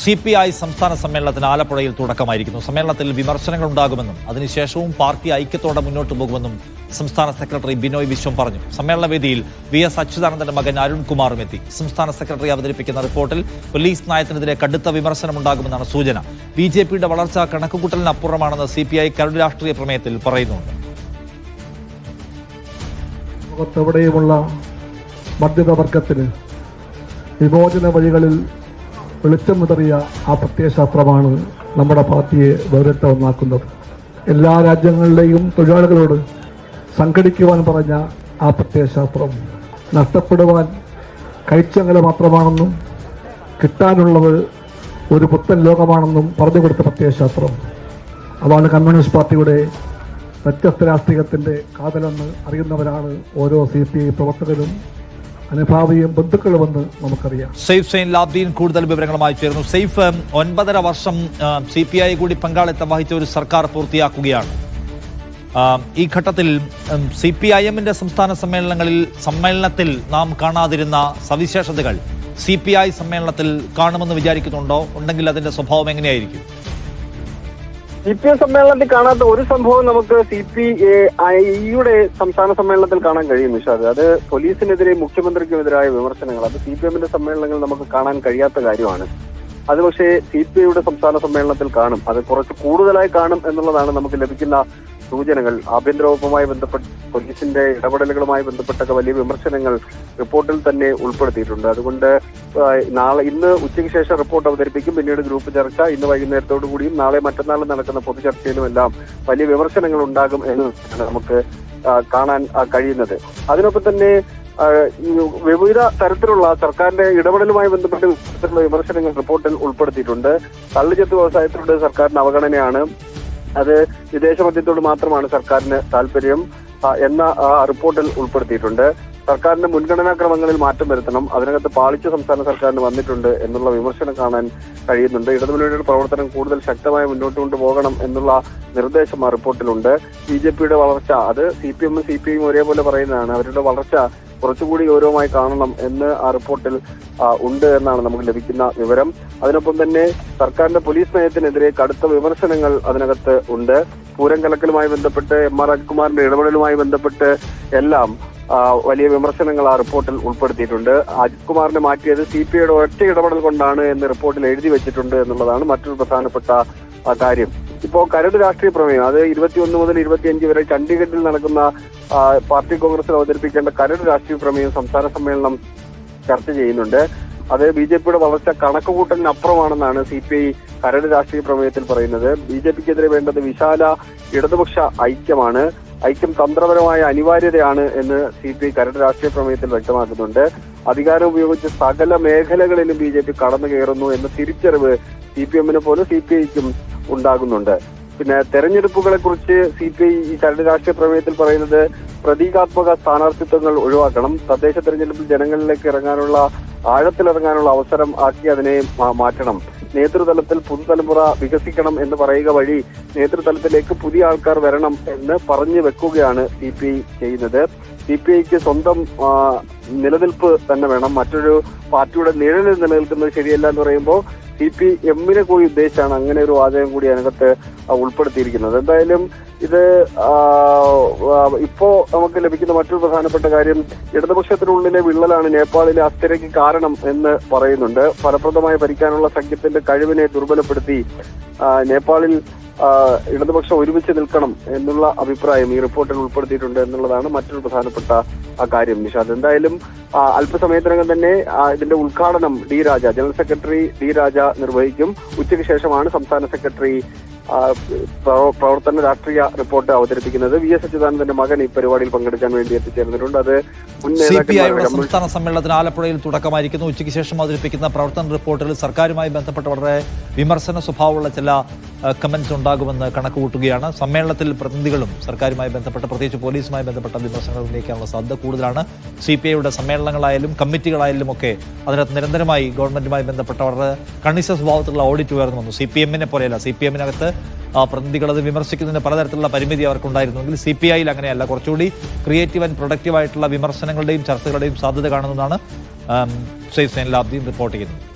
C P I സംസ്ഥാന സമ്മേളനത്തിന് ആലപ്പുഴയിൽ തുടക്കമായിരിക്കുന്നു. സമ്മേളനത്തിൽ വിമർശനങ്ങൾ ഉണ്ടാകുമെന്നും അതിനുശേഷവും പാർട്ടി ഐക്യത്തോടെ മുന്നോട്ട് പോകുമെന്നും സംസ്ഥാന സെക്രട്ടറി ബിനോയ് വിശ്വം പറഞ്ഞു. സമ്മേളനവേദിയിൽ വി എസ് അച്യുതാനന്ദന്റെ മകൻ അരുൺകുമാറും എത്തി. സംസ്ഥാന സെക്രട്ടറി അവതരിപ്പിക്കുന്ന റിപ്പോർട്ടിൽ പോലീസ് നയത്തിനെതിരെ കടുത്ത വിമർശനമുണ്ടാകുമെന്നാണ് സൂചന. ബി ജെ പിയുടെ വളർച്ച കണക്കുകൂട്ടലിനപ്പുറമാണെന്ന് സി പി ഐ കരട് രാഷ്ട്രീയ പ്രമേയത്തിൽ പറയുന്നുണ്ട്. ലോകത്തെവിടെയുമുള്ള വിമോചന വഴികളിൽ വെളിച്ചം വിതറിയ ആ പ്രത്യയശാസ്ത്രമാണ് നമ്മുടെ പാർട്ടിയെ വേറിട്ട എല്ലാ രാജ്യങ്ങളിലെയും തൊഴിലാളികളോട് സംഘടിക്കുവാൻ പറഞ്ഞ ആ പ്രത്യയശാസ്ത്രം നഷ്ടപ്പെടുവാൻ കഴിച്ചങ്ങനെ മാത്രമാണെന്നും കിട്ടാനുള്ളത് ഒരു പുത്തൻ ലോകമാണെന്നും പറഞ്ഞു കൊടുത്ത പ്രത്യയശാസ്ത്രം. അതാണ് കമ്മ്യൂണിസ്റ്റ് പാർട്ടിയുടെ വ്യത്യസ്ത രാഷ്ട്രീയത്തിന്റെ കാതലെന്ന് അറിയുന്നവരാണ് ഓരോ സി പി ഐ പ്രവർത്തകരും അനുഭാവിയും ബന്ധുക്കളുമെന്ന് നമുക്കറിയാം. സെയ്ഫ് സെയിൻ ലാബ്ദീൻ കൂടുതൽ വിവരങ്ങളുമായി ചേർന്നു സെയ്ഫ് ഒൻപതര വർഷം സി പി ഐ കൂടി പങ്കാളിത്തം വഹിച്ച ഒരു സർക്കാർ പൂർത്തിയാക്കുകയാണ്. ഈ ഘട്ടത്തിൽ സി പി ഐ എമ്മിന്റെ സംസ്ഥാന സമ്മേളനങ്ങളിൽ സമ്മേളനത്തിൽ നാം കാണാതിരുന്ന സവിശേഷതകൾ സി പി ഐ സമ്മേളനത്തിൽ കാണുമെന്ന് വിചാരിക്കുന്നുണ്ടോ? ഉണ്ടെങ്കിൽ അതിന്റെ സ്വഭാവം എങ്ങനെയായിരിക്കും? സി പി എം സമ്മേളനത്തിൽ കാണാത്ത ഒരു സംഭവം നമുക്ക് സി പി ഐയുടെ സംസ്ഥാന സമ്മേളനത്തിൽ കാണാൻ കഴിയും നിഷാദ്. അത് പോലീസിനെതിരെ മുഖ്യമന്ത്രിക്കുമെതിരായ വിമർശനങ്ങൾ അത് സി പി എമ്മിന്റെ സമ്മേളനങ്ങൾ നമുക്ക് കാണാൻ കഴിയാത്ത കാര്യമാണ്. അത് പക്ഷേ സി പി ഐയുടെ സംസ്ഥാന സമ്മേളനത്തിൽ കാണും. അത് കുറച്ച് കൂടുതലായി കാണും എന്നുള്ളതാണ് നമുക്ക് ലഭിക്കുന്ന സൂചനകൾ ആഭ്യന്തര വകുപ്പുമായി ബന്ധപ്പെട്ട് പോലീസിന്റെ ഇടപെടലുകളുമായി ബന്ധപ്പെട്ടൊക്കെ വലിയ വിമർശനങ്ങൾ റിപ്പോർട്ടിൽ തന്നെ ഉൾപ്പെടുത്തിയിട്ടുണ്ട്. അതുകൊണ്ട് നാളെ ഇന്ന് ഉച്ചയ്ക്ക് ശേഷം റിപ്പോർട്ട് അവതരിപ്പിക്കും. പിന്നീട് ഗ്രൂപ്പ് ചർച്ച ഇന്ന് വൈകുന്നേരത്തോടു കൂടിയും നാളെ മറ്റന്നാളും നടക്കുന്ന പൊതുചർച്ചയിലും എല്ലാം വലിയ വിമർശനങ്ങൾ ഉണ്ടാകും എന്ന് നമുക്ക് കാണാൻ കഴിയുന്നത്. അതിനൊപ്പം തന്നെ വിവിധ തരത്തിലുള്ള സർക്കാരിന്റെ ഇടപെടലുമായി ബന്ധപ്പെട്ട് വിമർശനങ്ങൾ റിപ്പോർട്ടിൽ ഉൾപ്പെടുത്തിയിട്ടുണ്ട്. കള്ളുചെത്ത് വ്യവസായത്തിലൂടെ സർക്കാരിന് അവഗണനയാണ്. അത് വിദേശ മദ്യത്തോട് മാത്രമാണ് സർക്കാരിന് താല്പര്യം എന്ന ആ റിപ്പോർട്ടിൽ ഉൾപ്പെടുത്തിയിട്ടുണ്ട്. സർക്കാരിന്റെ മുൻഗണനാ ക്രമങ്ങളിൽ മാറ്റം വരുത്തണം അതിനകത്ത് പാളിച്ച സംസ്ഥാന സർക്കാരിന് വന്നിട്ടുണ്ട് എന്നുള്ള വിമർശനം കാണാൻ കഴിയുന്നുണ്ട്. ഇടതുമുന്നണിയുടെ പ്രവർത്തനം കൂടുതൽ ശക്തമായി മുന്നോട്ട് കൊണ്ടുപോകണം എന്നുള്ള നിർദ്ദേശം ആ റിപ്പോർട്ടിലുണ്ട്. ബി ജെ പിയുടെ വളർച്ച അത് സി പി എമ്മും സി പി ഐയും ഒരേപോലെ പറയുന്നതാണ്. അവരുടെ വളർച്ച കുറച്ചുകൂടി ഗൗരവമായി കാണണം എന്ന് ആ റിപ്പോർട്ടിൽ ഉണ്ട് എന്നാണ് നമുക്ക് ലഭിക്കുന്ന വിവരം. അതിനൊപ്പം തന്നെ സർക്കാരിന്റെ പോലീസ് നയത്തിനെതിരെ കടുത്ത വിമർശനങ്ങൾ അതിനകത്ത് ഉണ്ട്. പൂരം കലക്കലുമായി ബന്ധപ്പെട്ട് എം ആർ രാജ്കുമാറിന്റെ ഇടപെടലുമായി ബന്ധപ്പെട്ട് എല്ലാം വലിയ വിമർശനങ്ങൾ ആ റിപ്പോർട്ടിൽ ഉൾപ്പെടുത്തിയിട്ടുണ്ട്. അജിത് കുമാറിനെ മാറ്റിയത് സി പി ഐയുടെ ഒറ്റ ഇടപെടൽ കൊണ്ടാണ് എന്ന് റിപ്പോർട്ടിൽ എഴുതി വെച്ചിട്ടുണ്ട് എന്നുള്ളതാണ് മറ്റൊരു പ്രധാനപ്പെട്ട കാര്യം. ഇപ്പോ കരട് രാഷ്ട്രീയ പ്രമേയം അത് ഇരുപത്തിയൊന്ന് മുതൽ ഇരുപത്തിയഞ്ച് വരെ ചണ്ഡീഗഡിൽ നടക്കുന്ന പാർട്ടി കോൺഗ്രസിൽ അവതരിപ്പിക്കേണ്ട കരട് രാഷ്ട്രീയ പ്രമേയം സംസ്ഥാന സമ്മേളനം ചർച്ച ചെയ്യുന്നുണ്ട്. അത് ബി ജെ പിയുടെ വളർച്ച കണക്കുകൂട്ടലിനപ്പുറമാണെന്നാണ് സി പി ഐ കരട് രാഷ്ട്രീയ പ്രമേയത്തിൽ പറയുന്നത്. ബി ജെ പിക്കെതിരെ വേണ്ടത് വിശാല ഇടതുപക്ഷ ഐക്യമാണ്. ഐക്യം തന്ത്രപരമായ അനിവാര്യതയാണ് എന്ന് സി പി ഐ കരട് രാഷ്ട്രീയ പ്രമേയത്തിൽ വ്യക്തമാക്കുന്നുണ്ട്. അധികാരം ഉപയോഗിച്ച് സകല മേഖലകളിലും ബി ജെ പി കടന്നു കയറുന്നു എന്ന തിരിച്ചറിവ് സി പി എമ്മിനെ പോലെ സി പി ഐക്കും ഉണ്ടാകുന്നുണ്ട്. പിന്നെ തെരഞ്ഞെടുപ്പുകളെ കുറിച്ച് സി പി ഐ ഈ ചരട് രാഷ്ട്രീയ പ്രമേയത്തിൽ പറയുന്നത് പ്രതീകാത്മക സ്ഥാനാർത്ഥിത്വങ്ങൾ ഒഴിവാക്കണം. തദ്ദേശ തെരഞ്ഞെടുപ്പിൽ ജനങ്ങളിലേക്ക് ഇറങ്ങാനുള്ള ആഴത്തിലിറങ്ങാനുള്ള അവസരം ആക്കി അതിനെ മാറ്റണം. നേതൃതലത്തിൽ പുതുതലമുറ വികസിക്കണം എന്ന് പറയുക വഴി നേതൃതലത്തിലേക്ക് പുതിയ ആൾക്കാർ വരണം എന്ന് പറഞ്ഞു വെക്കുകയാണ് സി പി ഐ ചെയ്യുന്നത്. സി പി ഐക്ക് സ്വന്തം നിലനിൽപ്പ് തന്നെ വേണം. മറ്റൊരു പാർട്ടിയുടെ നിഴലിൽ നിലനിൽക്കുന്നത് ശരിയല്ല എന്ന് പറയുമ്പോൾ സി പി എമ്മിനെ കൂടി ഉദ്ദേശിച്ചാണ് അങ്ങനെ ഒരു വാചകം കൂടി അതിനകത്ത് ഉൾപ്പെടുത്തിയിരിക്കുന്നത്. എന്തായാലും ഇത് ഇപ്പോ നമുക്ക് ലഭിക്കുന്ന മറ്റൊരു പ്രധാനപ്പെട്ട കാര്യം ഇടതുപക്ഷത്തിനുള്ളിലെ വിള്ളലാണ് നേപ്പാളിലെ അസ്ഥിരയ്ക്ക് കാരണം എന്ന് പറയുന്നുണ്ട്. ഫലപ്രദമായി ഭരിക്കാനുള്ള സഖ്യത്തിന്റെ കഴിവിനെ ദുർബലപ്പെടുത്തി നേപ്പാളിൽ ഇടതുപക്ഷം ഒരുമിച്ച് നിൽക്കണം എന്നുള്ള അഭിപ്രായം ഈ റിപ്പോർട്ടിൽ ഉൾപ്പെടുത്തിയിട്ടുണ്ട് എന്നുള്ളതാണ് മറ്റൊരു പ്രധാനപ്പെട്ട കാര്യം. നിഷാദ് എന്തായാലും അല്പസമയത്തിനകം തന്നെ ഇതിന്റെ ഉദ്ഘാടനം D Raja general secretary D Raja നിർവഹിക്കും. ഉച്ചയ്ക്ക് ശേഷമാണ് സംസ്ഥാന സെക്രട്ടറി പ്രവർത്തന രാഷ്ട്രീയ റിപ്പോർട്ട് അവതരിപ്പിക്കുന്നത്. വി എസ് അച്യുതാനന്ദന്റെ മകൻ ഈ പരിപാടിയിൽ പങ്കെടുക്കാൻ വേണ്ടി എത്തിച്ചേർന്നിട്ടുണ്ട്. അത് സംസ്ഥാന സമ്മേളനത്തിന് ആലപ്പുഴയിൽ തുടക്കമായിരിക്കുന്നു. ഉച്ചയ്ക്ക് ശേഷം അവതരിപ്പിക്കുന്ന പ്രവർത്തന റിപ്പോർട്ടിൽ സർക്കാരുമായി ബന്ധപ്പെട്ട് വളരെ വിമർശന സ്വഭാവമുള്ള ചില കമൻസ് ഉണ്ടാകുമെന്ന് കണക്കുകൂട്ടുകയാണ്. സമ്മേളനത്തിൽ പ്രതിനിധികളും സർക്കാരുമായി ബന്ധപ്പെട്ട പ്രത്യേകിച്ച് പോലീസുമായി ബന്ധപ്പെട്ട വിമർശനങ്ങൾ ഉന്നയിക്കാനുള്ള സാധ്യത കൂടുതലാണ്. സി പി ഐയുടെ സമ്മേളനങ്ങളായാലും കമ്മിറ്റികളായാലും ഒക്കെ അതിനകത്ത് നിരന്തരമായി ഗവൺമെന്റുമായി ബന്ധപ്പെട്ട വളരെ കണിശ സ്വഭാവത്തിലുള്ള ഓഡിറ്റ് ഉയർന്നു വന്നു സി പി എമ്മിനെ പോലെയല്ല. സി പി എമ്മിനകത്ത് പ്രതിനിധികൾ അത് വിമർശിക്കുന്നതിന് പലതരത്തിലുള്ള പരിമിതി അവർക്കുണ്ടായിരുന്നുവെങ്കിൽ സി പി ഐയിൽ അങ്ങനെയല്ല. കുറച്ചുകൂടി ക്രിയേറ്റീവ് ആൻഡ് പ്രൊഡക്റ്റീവ് ആയിട്ടുള്ള വിമർശനങ്ങളുടെയും ചർച്ചകളുടെയും സാധ്യത കാണുന്നതാണ് സൈസ് സൈൻ ലാബ്ദിയും റിപ്പോർട്ട് ചെയ്യുന്നത്.